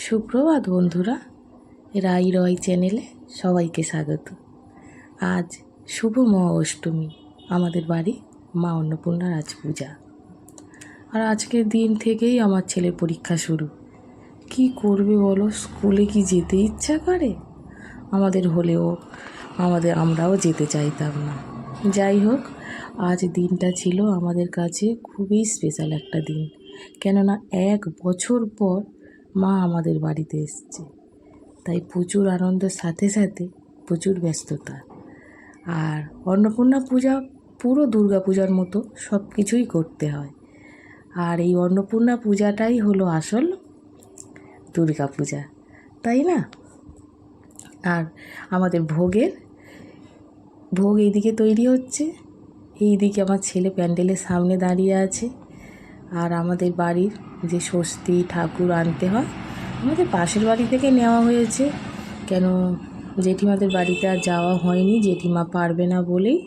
সুপ্রভাত বন্ধুরা, রাই রয় চ্যানেলে সবাইকে স্বাগত। আজ শুভ মহা অষ্টমী আমাদের বাড়ি মা অন্নপূর্ণার আজ পূজা আর আজকের দিন থেকেই আমার ছেলের পরীক্ষা শুরু। কি করবে বলো? স্কুলে কি যেতে ইচ্ছা করে? আমাদের হলেও, আমাদের আমরাও যেতে চাইতাম না। যাই হোক, আজ দিনটা ছিল আমাদের কাছে খুবই স্পেশাল একটা দিন। কেননা এক বছর পর মা আমাদের বাড়িতে এসছে। তাই প্রচুর আনন্দের সাথে সাথে প্রচুর ব্যস্ততা। আর অন্নপূর্ণা পূজা পুরো দুর্গা পূজার মতো সব কিছুই করতে হয়। আর এই অন্নপূর্ণা পূজাটাই হলো আসল দুর্গা পূজা, তাই না? আর আমাদের ভোগের, ভোগ এইদিকে তৈরি হচ্ছে। এইদিকে আমার ছেলে প্যান্ডেলের সামনে দাঁড়িয়ে আছে। আর আমাদের বাড়ির যে স্বস্তি, ঠাকুর আনতে হয়, আমাদের পাশের বাড়ি থেকে নেওয়া হয়েছে। কেন জেঠিমাদের বাড়িতে আর যাওয়া হয়নি, জেঠিমা পারবে না বলেই।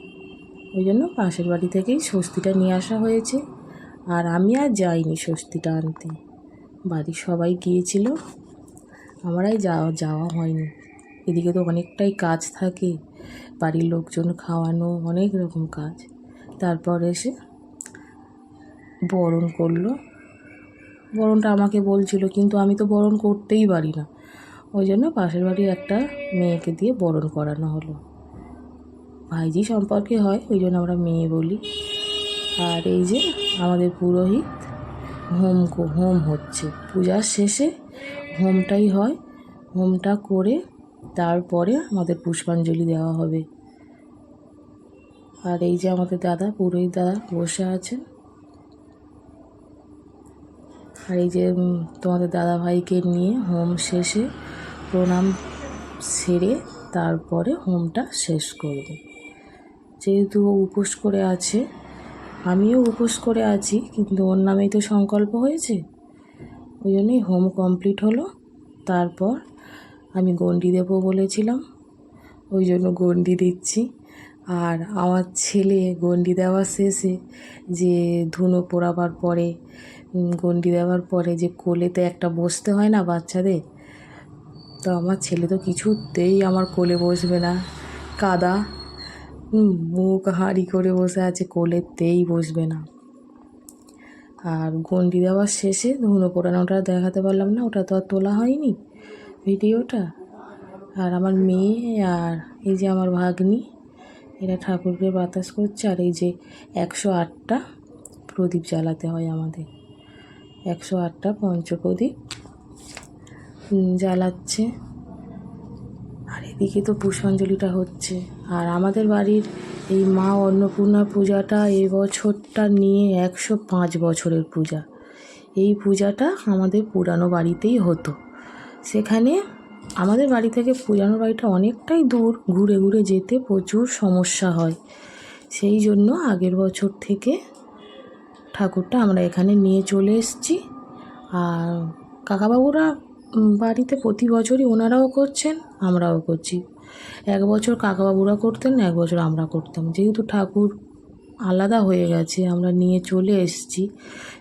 ওই জন্য পাশের বাড়ি থেকেই স্বস্তিটা নিয়ে আসা হয়েছে। আর আমি আর যাইনি স্বস্তিটা আনতে। বাড়ির সবাই গিয়েছিল আমারাই যাওয়া যাওয়া হয়নি। এদিকে তো অনেকটাই কাজ থাকে, বাড়ির লোকজন খাওয়ানো, অনেক রকম কাজ। তারপর এসে বরণ করল। বরণটা আমাকে বলছিল, কিন্তু আমি তো বরণ করতেই পারি না। ওই জন্য পাশের বাড়ির একটা মেয়েকে দিয়ে বরণ করানো হলো। ভাইজি সম্পর্কে হয়, ওই জন্য আমরা মেয়ে বলি। আর এই যে আমাদের পুরোহিত, হোম হোম হচ্ছে। পূজার শেষে হোমটাই হয়। হোমটা করে তারপরে আমাদের পুষ্পাঞ্জলি দেওয়া হবে। আর এই যে আমাদের দাদা, পুরোহিত দাদা বসে আছেন। আর এই যে তোমাদের দাদা ভাইকে নিয়ে হোম শেষে প্রণাম সেরে তারপরে হোমটা শেষ করবে। যেহেতু উপোস করে আছে, আমিও উপোস করে আছি, কিন্তু ওর নামেই তো সংকল্প হয়েছে। ওই জন্যই হোম কমপ্লিট হলো, তারপর আমি গন্ডি দেবো বলেছিলাম। ওই জন্য গন্ডি দিচ্ছি। আর আমার ছেলে গন্ডি দেওয়ার শেষে যে ধুনো পোড়াবার পরে গন্ডি দেওয়ার পরে যে কোলেতে একটা বসতে হয় না বাচ্চাদের, তো আমার ছেলে তো কিছুতেই আমার কোলে বসবে না। কাদা মুখ হাঁড়ি করে বসে আছে, কোলেতেই বসবে না। আর গন্ডি দেওয়ার শেষে ধুনো পোড়ানোটা দেখাতে পারলাম না, ওটা তো আর তোলা হয়নি ভিডিওটা। আর আমার মেয়ে আর এই যে আমার ভাগ্নি এরা ঠাকুরকে বাতাস করছে আর এই যে একশো আটটা প্রদীপ জ্বালাতে হয় আমাদের। একশো আটটা পঞ্চপ্রদীপ জ্বালাচ্ছে। আর এদিকে তো পুষ্পাঞ্জলিটা হচ্ছে। আর আমাদের বাড়ির এই মা অন্নপূর্ণা পূজাটা এই বছরটা নিয়ে একশো পাঁচ বছরের পূজা। এই পূজাটা আমাদের পুরানো বাড়িতেই হতো। সেখানে আমাদের বাড়ি থেকে পুরানো বাড়িটা অনেকটাই দূর, ঘুরে ঘুরে যেতে প্রচুর সমস্যা হয়। সেই জন্য আগের বছর থেকে ঠাকুরটা আমরা এখানে নিয়ে চলে এসেছি। আর কাকাবাবুরা বাড়িতে প্রতি বছরই ওনারাও করছেন, আমরাও করছি। এক বছর কাকাবাবুরা করতেন, এক বছর আমরা করতাম। যেহেতু ঠাকুর আলাদা হয়ে গেছে, আমরা নিয়ে চলে এসেছি।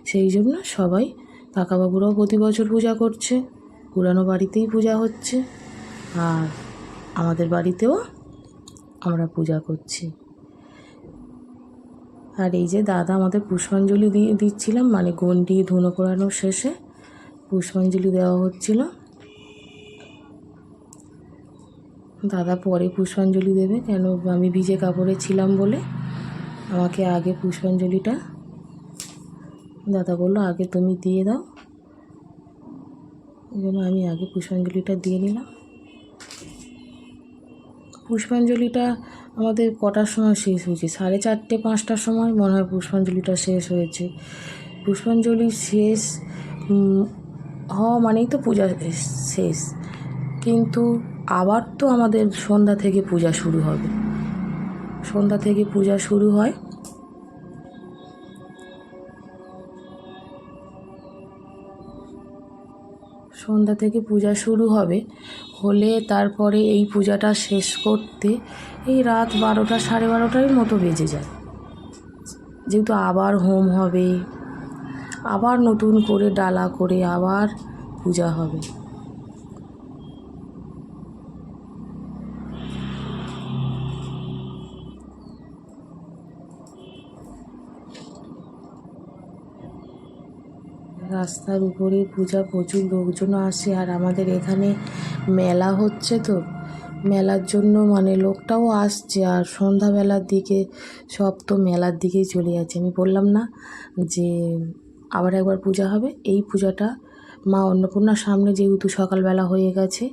সেই জন্য সবাই কাকাবাবুরাও প্রতি বছর পূজা করছে। পুরানো বাড়িতেই পূজা হচ্ছে। আর আমাদের বাড়িতেও আমরা পূজা করছি। আর এই যে দাদা আমাদের পুষ্পাঞ্জলি দিয়ে দিচ্ছিলাম মানে গন্ডি, ধুনো পোড়ানোর শেষে পুষ্পাঞ্জলি দেওয়া হচ্ছিল। দাদা পরে পুষ্পাঞ্জলি দেবে, কেন আমি ভিজে কাপড়ে ছিলাম বলে আমাকে আগে পুষ্পাঞ্জলিটা দাদা বলল, আগে তুমি দিয়ে দাও। জন্য আমি আগে পুষ্পাঞ্জলিটা দিয়ে নিলাম। পুষ্পাঞ্জলিটা আমাদের কটার সময় শেষ হয়েছে? সাড়ে চারটে, পাঁচটার সময় মনে হয় পুষ্পাঞ্জলিটা শেষ হয়েছে। পুষ্পাঞ্জলি শেষ হওয়া মানেই তো পূজা শেষ। কিন্তু আবার তো আমাদের সন্ধ্যা থেকে পূজা শুরু হবে। সন্ধ্যা থেকে পূজা শুরু হয় সন্ধ্যা থেকে পূজা শুরু হবে। হলে তারপরে এই পূজাটা শেষ করতে এই রাত বারোটা, সাড়ে বারোটার মতো বেজে যায়। যেহেতু আবার হোম হবে, আবার নতুন করে ডালা করে আবার পূজা হবে। রাস্তার উপরে পূজা প্রচুর লোকজনও আসে আর আমাদের এখানে মেলা হচ্ছে তো। মেলার জন্য মানে লোকটাও আসছে আর সন্ধ্যাবেলার দিকে সব তো মেলার দিকেই চলে যাচ্ছে। আমি বললাম না যে আবার একবার পূজা হবে, এই পূজাটা মা অন্নপূর্ণার সামনে যেহেতু সকালবেলা হয়ে গেছে,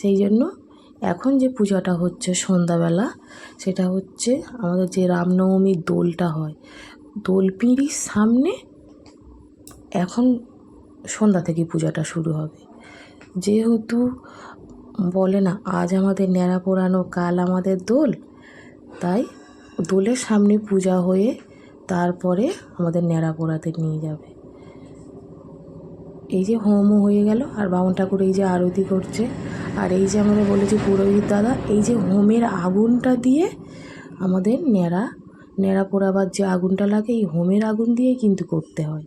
সেই জন্য এখন যে পূজাটা হচ্ছে সন্ধ্যাবেলা সেটা হচ্ছে আমাদের যে রামনবমীর দোলটা হয় দোল পিঁড়ির সামনে এখন সন্ধ্যা থেকে পূজাটা শুরু হবে। যেহেতু বলে না, আজ আমাদের ন্যাড়া পোড়ানো, কাল আমাদের দোল, তাই দোলের সামনে পূজা হয়ে তারপরে আমাদের ন্যাড়া পোড়াতে নিয়ে যাবে। এই যে হোমও হয়ে গেল, আর বামন ঠাকুর এই যে আরতি করছে, আর এই যে আমাদের বলেছে পুরোহিত দাদা, এই যে হোমের আগুনটা দিয়ে আমাদের ন্যাড়া ন্যাড়া পোড়াবার যে আগুনটা লাগে, এই হোমের আগুন দিয়ে কিন্তু করতে হয়।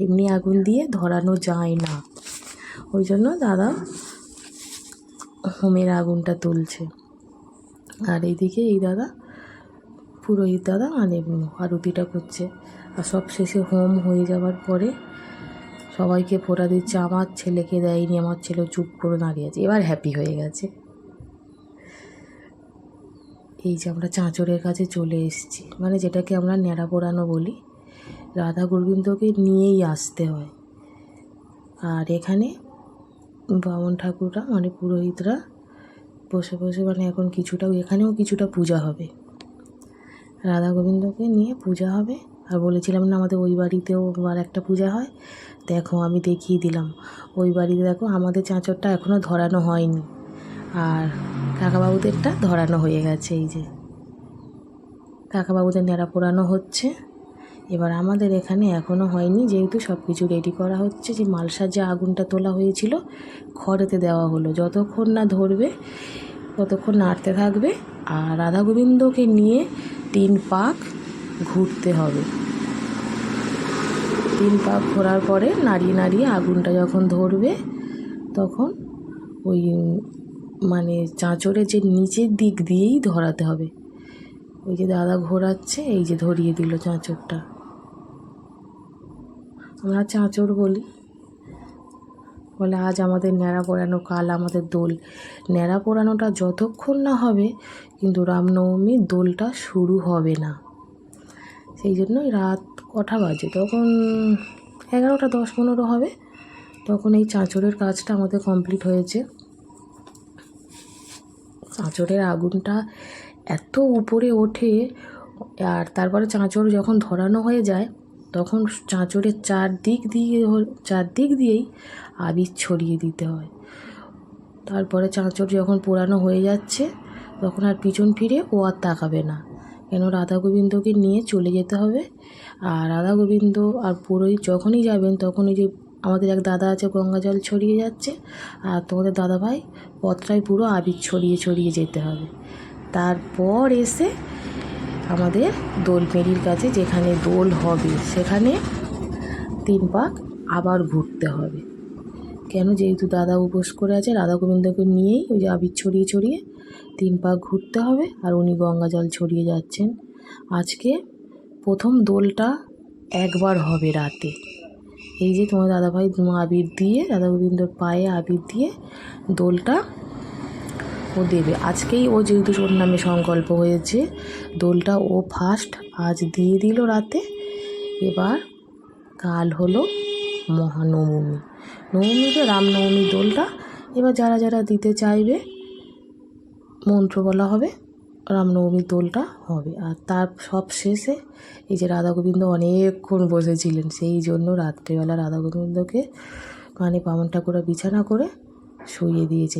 এমনি আগুন দিয়ে ধরানো যায় না। ওই জন্য দাদা হোমের আগুনটা তুলছে। আর এইদিকে এই দাদা, পুরোহিত দাদা মানে আরতিটা করছে। আর সব শেষে হোম হয়ে যাওয়ার পরে সবাইকে ফোটা দিচ্ছে, আমার ছেলেকে দেয়নি, আমার ছেলে চুপ করে দাঁড়িয়ে আছে। এবার হ্যাপি হয়ে গেছে। এই যে আমরা চাঁচরের কাছে চলে এসেছি। মানে যেটাকে আমরা ন্যাড়া পোড়ানো বলি রাধা গোবিন্দকে নিয়েই আসতে হয়। আর এখানে বামন ঠাকুররা মানে পুরোহিতরা বসে বসে মানে এখন কিছুটা, এখানেও কিছুটা পূজা হবে। রাধা গোবিন্দকে নিয়ে পূজা হবে। আর বলেছিলাম না আমাদের ওই বাড়িতেও আর একটা পূজা হয়? দেখো, আমি দেখিয়ে দিলাম। ওই বাড়িতে দেখো, আমাদের চাঁচরটা এখনও ধরানো হয়নি। আর কাকাবাবুদেরটা ধরানো হয়ে গেছে, এই যে। কাকাবাবুদের নেড়া পোড়ানো হচ্ছে। এবার আমাদের এখানে এখনও হয়নি, যেহেতু সব কিছু রেডি করা হচ্ছে যে মালসার যে আগুনটা তোলা হয়েছিল, খড়েতে দেওয়া হলো। যতক্ষণ না ধরবে, ততক্ষণ নাড়তে থাকবে আর রাধা গোবিন্দকে নিয়ে তিন পাক ঘুরতে হবে। তিন পাক ঘোরার পরে নাড়িয়ে নাড়িয়ে আগুনটা যখন ধরবে, তখন ওই মানে চাঁচড়ের যে নিচের দিক দিয়েই ধরাতে হবে। ওই যে দাদা ঘোরাচ্ছে, এই যে ধরিয়ে দিল চাঁচড়টা। আমরা চাঁচড় বলি। বলে, আজ আমাদের ন্যাড়া পোড়ানো কাল, আমাদের দোল। ন্যাড়া পোড়ানোটা যতক্ষণ না হবে, কিন্তু রামনবমীর দোলটা শুরু হবে না। সেই জন্যই রাত কটা বাজে? তখন এগারোটা দশ পনেরো হবে। তখন এই চাঁচড়ের কাজটা আমাদের কমপ্লিট হয়েছে। চাঁচড়ের আগুনটা এত উপরে ওঠে, আর তারপরে চাঁচড় যখন ধরানো হয়ে যায় তখন চাঁচড়ের চারদিক দিয়ে চারদিক দিয়েই আবির ছড়িয়ে দিতে হয়। তারপরে চাঁচড় যখন পোড়ানো হয়ে যাচ্ছে, তখন আর পিছন ফিরে ও আর তাকাবে না। কেন, রাধা গোবিন্দকে নিয়ে চলে যেতে হবে। আর রাধা গোবিন্দ আর পুরোহিত যখনই যাবেন তখন ওই যে আমাদের এক দাদা আছে, গঙ্গা জল ছড়িয়ে যাচ্ছে, আর তোমাদের দাদা ভাই পথটায় পুরো আবির ছড়িয়ে ছড়িয়ে যেতে হবে। তারপর এসে আমাদের দোলমেরির কাছে যেখানে দোল হবে, সেখানে তিন পাক আবার ঘুরতে হবে। কেন? যেহেতু দাদা উপোস করে আছে রাধা গোবিন্দকে নিয়েই ওই যে আবির ছড়িয়ে ছড়িয়ে তিন পাক ঘুরতে হবে আর উনি গঙ্গা জল ছড়িয়ে যাচ্ছেন। আজকে প্রথম দোলটা একবার হবে রাতে। এই যে তোমার দাদাভাই আবির দিয়ে রাধা গোবিন্দর পায়ে আবির দিয়ে দোলটা ও দেবে। আজকেই ও যেহেতু ওর নামে সংকল্প হয়েছে, দোলটা ও ফার্স্ট আজ দিয়ে দিল রাতে। এবার কাল হলো মহানবমী। নবমীতে রামনবমী দোলটা। এবার যারা যারা দিতে চাইবে, মন্ত্র বলা হবে, রামনবমীর দোলটা হবে। আর তার সব শেষে এই যে রাধা গোবিন্দ অনেকক্ষণ বসেছিলেন, সেই জন্য রাত্রেবেলা রাধা গোবিন্দকে মানে পামন ঠাকুরা বিছানা করে শুইয়ে দিয়েছে।